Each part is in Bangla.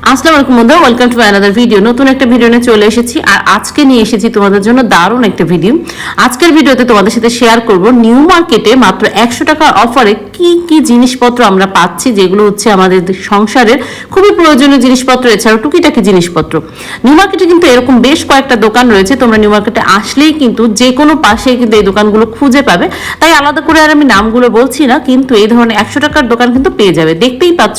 আসসালামু আলাইকুম বন্ধুরা ওয়েলকাম টু আনাদার ভিডিও নতুন একটা ভিডিও নিয়ে চলে এসেছি, আর আজকে নিয়ে এসেছি তোমাদের জন্য দারুণ একটা ভিডিও আজকের ভিডিওতে তোমাদের সাথে শেয়ার করব নিউ মার্কেটে মাত্র একশো টাকার অফারে কি কি জিনিসপত্র আমরা পাচ্ছি, যেগুলো হচ্ছে আমাদের সংসারের খুবই প্রয়োজনীয় জিনিসপত্র, এছাড়াও টুকিটাকি জিনিসপত্র। নিউ মার্কেটে কিন্তু এরকম বেশ কয়েকটা দোকান রয়েছে, তোমরা নিউ মার্কেটে আসলেই কিন্তু যে কোনো পাশে কিন্তু এই দোকানগুলো খুঁজে পাবে। তাই আলাদা করে আর আমি নামগুলো বলছি না, কিন্তু এই ধরনের একশো টাকার দোকান কিন্তু পেয়ে যাবে। দেখতেই পাচ্ছ,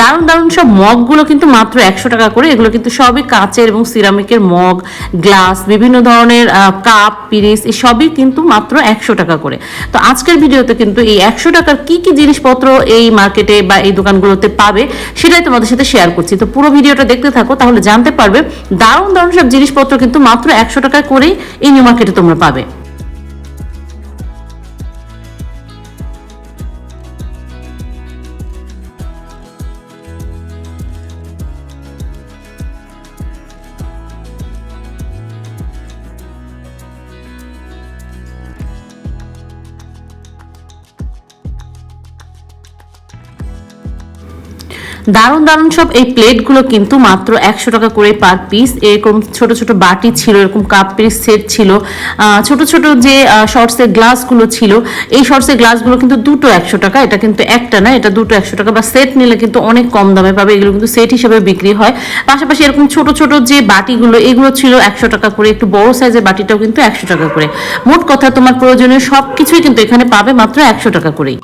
দারুণ দারুণ সব মগগুলো কিন্তু মাত্র একশো টাকা করে। এগুলো কিন্তু সবই কাঁচের এবং সিরামিকের মগ, গ্লাস, বিভিন্ন ধরনের কাপ, পিরিস সবই কিন্তু মাত্র একশো টাকা করে। তো আজকের ভিডিওতে কিন্তু এই একশো টাকার কি কি জিনিসপত্র এই মার্কেটে বা এই দোকানগুলোতে পাবে সেটাই তোমাদের সাথে শেয়ার করছি। তো পুরো ভিডিওটা দেখতে থাকো, তাহলে জানতে পারবে দারুণ দারুণ সব জিনিসপত্র কিন্তু মাত্র একশো টাকায় করেই এই নিউ মার্কেটে তোমরা পাবে। দারুণ দারুণ সব এই প্লেটগুলো কিন্তু মাত্র একশো টাকা করে পার পিস। এরকম ছোট ছোট বাটি ছিল, এরকম কাপ পিস সেট ছিল। ছোট ছোট যে শর্টসের গ্লাসগুলো ছিল, এই শর্টসের গ্লাসগুলো কিন্তু দুটো একশো টাকা। এটা কিন্তু একটা না, এটা দুটো একশো টাকা। বা সেট নিলে কিন্তু অনেক কম দামে পাবে। এগুলো কিন্তু সেট হিসেবে বিক্রি হয়। পাশাপাশি এরকম ছোট ছোট যে বাটিগুলো, এগুলো ছিল একশো টাকা করে। একটু বড় সাইজের বাটিটাও কিন্তু একশো টাকা করে। মোট কথা তোমার প্রয়োজনীয় সব কিছুই কিন্তু এখানে পাবে মাত্র একশো টাকা করেই।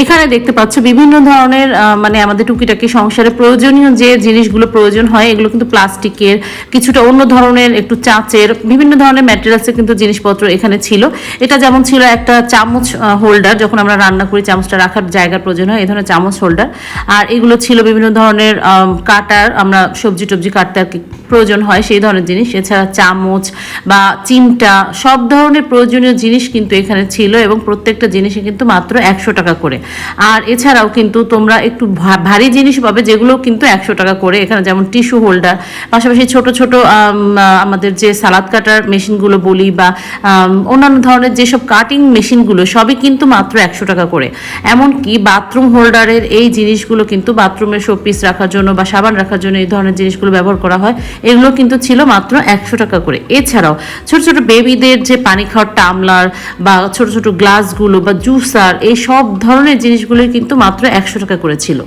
এখানে দেখতে পাচ্ছ বিভিন্ন ধরনের মানে আমাদের টুকিটাকি সংসারে প্রয়োজনীয় যে জিনিসগুলো প্রয়োজন হয়, এগুলো কিন্তু প্লাস্টিকের, কিছুটা অন্য ধরনের একটু চাচের, বিভিন্ন ধরনের ম্যাটেরিয়ালসের কিন্তু জিনিসপত্র এখানে ছিল। এটা যেমন ছিল একটা চামচ হোল্ডার যখন আমরা রান্না করি চামচটা রাখার জায়গার প্রয়োজন হয়, এই ধরনের চামচ হোল্ডার আর এগুলো ছিল বিভিন্ন ধরনের কাটার, আমরা সবজি টবজি কাটতে আর কি প্রয়োজন হয় সেই ধরনের জিনিস, এছাড়া চামচ বা চিমটা, সব ধরনের প্রয়োজনীয় জিনিস কিন্তু এখানে ছিল এবং প্রত্যেকটা জিনিসে কিন্তু মাত্র একশো টাকা করে। আর এছাড়াও কিন্তু তোমরা একটু ভারী জিনিস পাবে যেগুলো কিন্তু একশো টাকা করে। এখানে যেমন টিস্যু হোল্ডার, পাশাপাশি ছোট ছোট আমাদের যে সালাদ কাটার মেশিনগুলো বলি বা অন্যান্য ধরনের যেসব কাটিং মেশিনগুলো, সবই কিন্তু মাত্র একশো টাকা করে। এমনকি বাথরুম হোল্ডারের এই জিনিসগুলো কিন্তু বাথরুমের শোপিস রাখার জন্য বা সাবান রাখার জন্য এই ধরনের জিনিসগুলো ব্যবহার করা হয়। এগুলো কিন্তু ছিল মাত্র একশো টাকা করে। এছাড়াও ছোট ছোট বেবিদের যে পানি খাওয়ার টামলার বা ছোট ছোট গ্লাসগুলো বা জুসার এই সব ধরনের জিনিসগুলোই কিন্তু মাত্র একশো টাকা করে ছিল।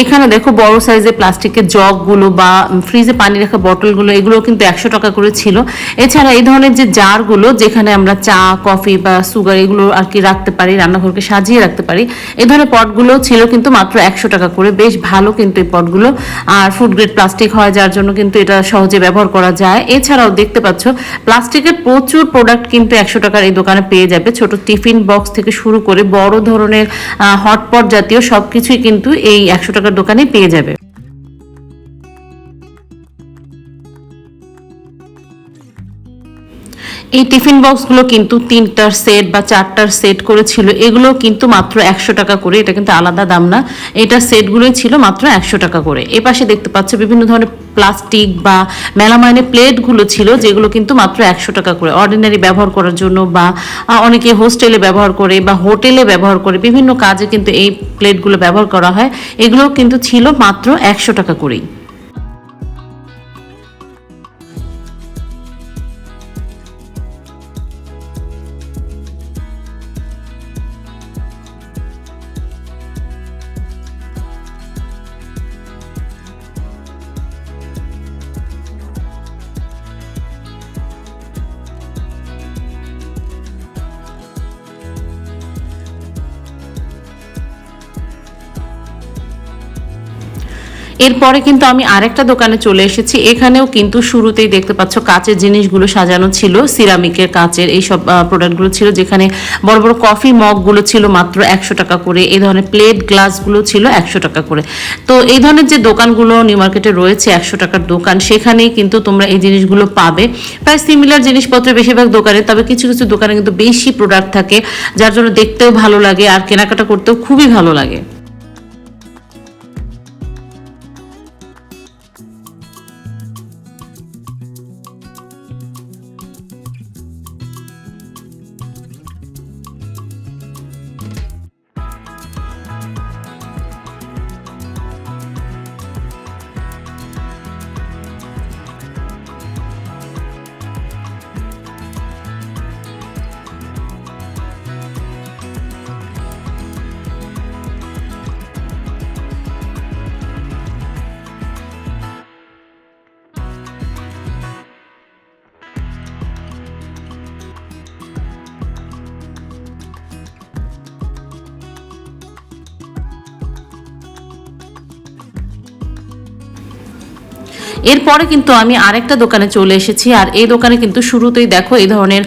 এখানে দেখো বড় সাইজের প্লাস্টিকের জগগুলো বা ফ্রিজে পানি রাখা বোতলগুলো এগুলো কিন্তু একশো টাকা করে ছিল। এছাড়া এই ধরনের যে জারগুলো যেখানে আমরা চা কফি বা সুগার এগুলো আর কি রাখতে পারি, রান্নাঘরকে সাজিয়ে রাখতে পারি এই ধরনের পটগুলো ছিল কিন্তু মাত্র একশো টাকা করে। বেশ ভালো কিন্তু এই পটগুলো আর ফুড গ্রেড প্লাস্টিক হয়, যার জন্য কিন্তু এটা সহজে ব্যবহার করা যায়। এছাড়াও দেখতে পাচ্ছ প্লাস্টিকের প্রচুর প্রোডাক্ট কিন্তু একশো টাকার এই দোকানে পেয়ে যাবে। ছোট টিফিন বক্স থেকে শুরু করে বড় ধরনের হটপট জাতীয় সবকিছুই কিন্তু এই একশো টাকার দোকানে পেয়ে যাবে। এই টিফিন বক্সগুলো কিন্তু তিনটার সেট বা চারটার সেট করেছিল। এগুলো কিন্তু মাত্র একশো টাকা করে, এটা কিন্তু আলাদা দাম না। এটা সেটগুলোই ছিল মাত্র একশো টাকা করে। এ পাশে দেখতে পাচ্ছ বিভিন্ন ধরনের প্লাস্টিক বা মেলামাইনের প্লেটগুলো ছিল, যেগুলো কিন্তু মাত্র একশো টাকা করে। অর্ডিনারি ব্যবহার করার জন্য বা অনেকে হোস্টেলে ব্যবহার করে বা হোটেলে ব্যবহার করে, বিভিন্ন কাজে কিন্তু এই প্লেটগুলো ব্যবহার করা হয়। এগুলো কিন্তু ছিল মাত্র একশো টাকা করেই। এরপরে কিন্তু আমি আরেকটা দোকানে চলে এসেছি। এখানেও কিন্তু শুরুতেই দেখতে পাচ্ছ কাচের জিনিসগুলো সাজানো ছিল, সিরামিকের কাচের এইসব প্রোডাক্টগুলো ছিল, যেখানে বড় বড় কফি মগগুলো ছিল মাত্র একশো টাকা করে, এই ধরনের প্লেট গ্লাসগুলো ছিল একশো টাকা করে। তো এই ধরনের যে দোকানগুলো নিউ মার্কেটে রয়েছে, একশো টাকার দোকান, সেখানেই কিন্তু তোমরা এই জিনিসগুলো পাবে। প্রায় সিমিলার জিনিসপত্র বেশিরভাগ দোকানে, তবে কিছু কিছু দোকানে কিন্তু বেশি প্রোডাক্ট থাকে, যার জন্য দেখতেও ভালো লাগে আর কেনাকাটা করতেও খুবই ভালো লাগে। এরপরে কিন্তু আমি আরেকটা দোকানে চলে এসেছি, আর এই দোকানে কিন্তু শুরুতেই দেখো এই ধরনের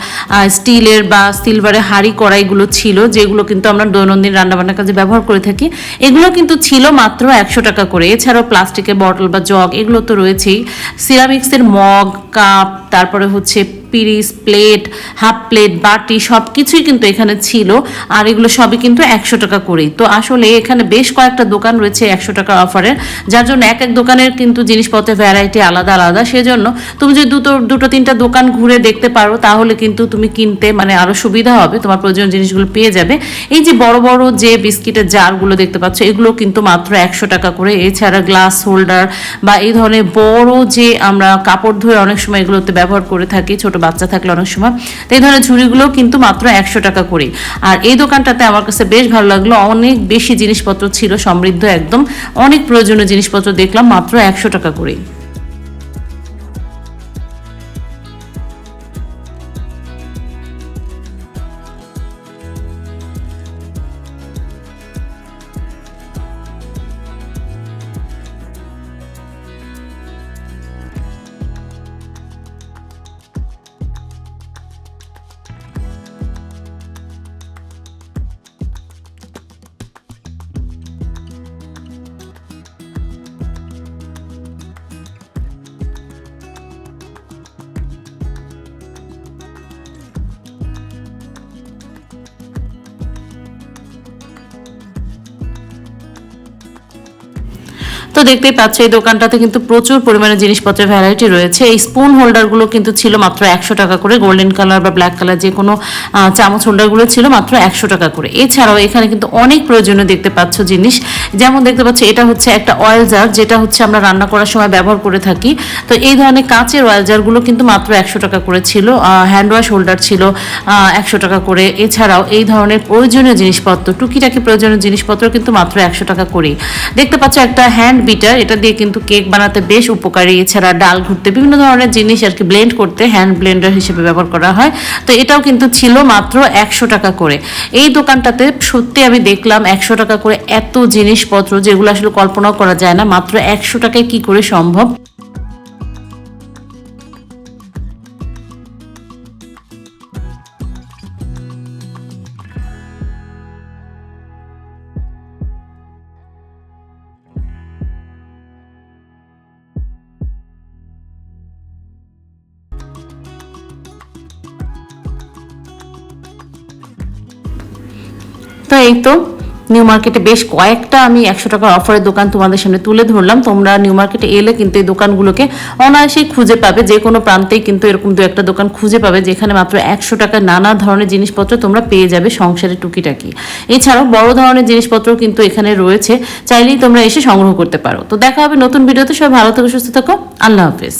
স্টিলের বা সিলভারের হাঁড়ি কড়াইগুলো ছিল, যেগুলো কিন্তু আমরা দৈনন্দিন রান্নাবান্নার কাজে ব্যবহার করে থাকি। এগুলো কিন্তু ছিল মাত্র একশো টাকা করে। এছাড়াও প্লাস্টিকের বটল বা জগ, এগুলো তো রয়েছেই। সিরামিক্সের মগ, কাপ, তারপরে হচ্ছে পিরিস প্লেট হাফ প্লেট বাটি সব কিছুই কিন্তু এখানে ছিল। আর এগুলো সবই কিন্তু একশো টাকা করেই। তো আসলে এখানে বেশ কয়েকটা দোকান রয়েছে একশো টাকা অফারের যার জন্য এক এক দোকানের কিন্তু জিনিসপত্রের ভ্যারাইটি আলাদা আলাদা। সেজন্য তুমি যদি দুটো দুটো, তিনটা দোকান ঘুরে দেখতে পারো, তাহলে কিন্তু তুমি কিনতে মানে আরও সুবিধা হবে। তোমার প্রয়োজন জিনিসগুলো পেয়ে যাবে। এই যে বড় বড় যে বিস্কিটের জারগুলো দেখতে পাচ্ছ, এগুলো কিন্তু মাত্র একশো টাকা করে। এছাড়া গ্লাস হোল্ডার বা এই ধরনের বড় যে আমরা কাপড় ধুয়ে অনেক সময় এগুলোতে ব্যবহার করে থাকি, ছোট বাচ্চা থাকলে অনেক সময়। তো এই ধরনের ঝুড়িগুলো কিন্তু মাত্র একশো টাকা করে। আর এই দোকানটাতে আমার কাছে বেশ ভালো লাগল। অনেক বেশি জিনিসপত্র ছিল, সমৃদ্ধ একদম। অনেক প্রয়োজনীয় জিনিসপত্র দেখলাম, মাত্র একশো টাকা করেই তো দেখতেই পাচ্ছ, এই দোকানটাতে কিন্তু প্রচুর পরিমাণে জিনিসপত্রের ভ্যারাইটি রয়েছে। এই স্পুন হোল্ডারগুলো কিন্তু ছিল মাত্র একশো টাকা করে গোল্ডেন কালার বা ব্ল্যাক কালার যে কোনো চামচ হোল্ডারগুলো ছিল মাত্র একশো টাকা করে। এছাড়াও এখানে কিন্তু অনেক প্রয়োজনীয় দেখতে পাচ্ছ জিনিস। যেমন দেখতে পাচ্ছ, এটা হচ্ছে একটা অয়েল জার যেটা হচ্ছে আমরা রান্না করার সময় ব্যবহার করে থাকি। তো এই ধরনের কাঁচের অয়েল জারগুলো কিন্তু মাত্র একশো টাকা করে ছিল হ্যান্ড ওয়াশ হোল্ডার ছিল একশো টাকা করে। এছাড়াও এই ধরনের প্রয়োজনীয় জিনিসপত্র, টুকিটাকি প্রয়োজনীয় জিনিসপত্র কিন্তু মাত্র একশো টাকা করে দেখতে পাচ্ছ একটা হ্যান্ড বিটার এটা দিয়ে কিন্তু কেক বানাতে বেশ উপকারী। এছাড়া ডাল ঘুরতে বিভিন্ন ধরনের জিনিস আর কি ব্লেন্ড করতে হ্যান্ড ব্লেন্ডার হিসেবে ব্যবহার করা হয়। তো এটাও কিন্তু ছিল মাত্র একশো টাকা করে। এই দোকানটাতে সত্যি আমি দেখলাম একশো টাকা করে এত জিনিসপত্র যেগুলো আসলে কল্পনাও করা যায় না, মাত্র একশো টাকায় কি করে সম্ভব? তো এই তো? নিউ মার্কেটে বেশ কয়েকটা আমি একশো টাকার অফারের দোকান তোমাদের সামনে তুলে ধরলাম। তোমরা নিউ মার্কেটে এলে কিন্তু এই দোকানগুলোকে অনায়াসেই খুঁজে পাবে। যে কোনো প্রান্তেই কিন্তু এরকম দু একটা দোকান খুঁজে পাবে, যেখানে মাত্র একশো টাকায় নানা ধরনের জিনিসপত্র তোমরা পেয়ে যাবে সংসারের টুকিটাকি। এছাড়াও বড় ধরনের জিনিসপত্র কিন্তু এখানে রয়েছে, চাইলেই তোমরা এসে সংগ্রহ করতে পারো। তো দেখা হবে নতুন ভিডিওতে। সবাই ভালো থেকো, সুস্থ থাকো। আল্লাহ হাফিজ।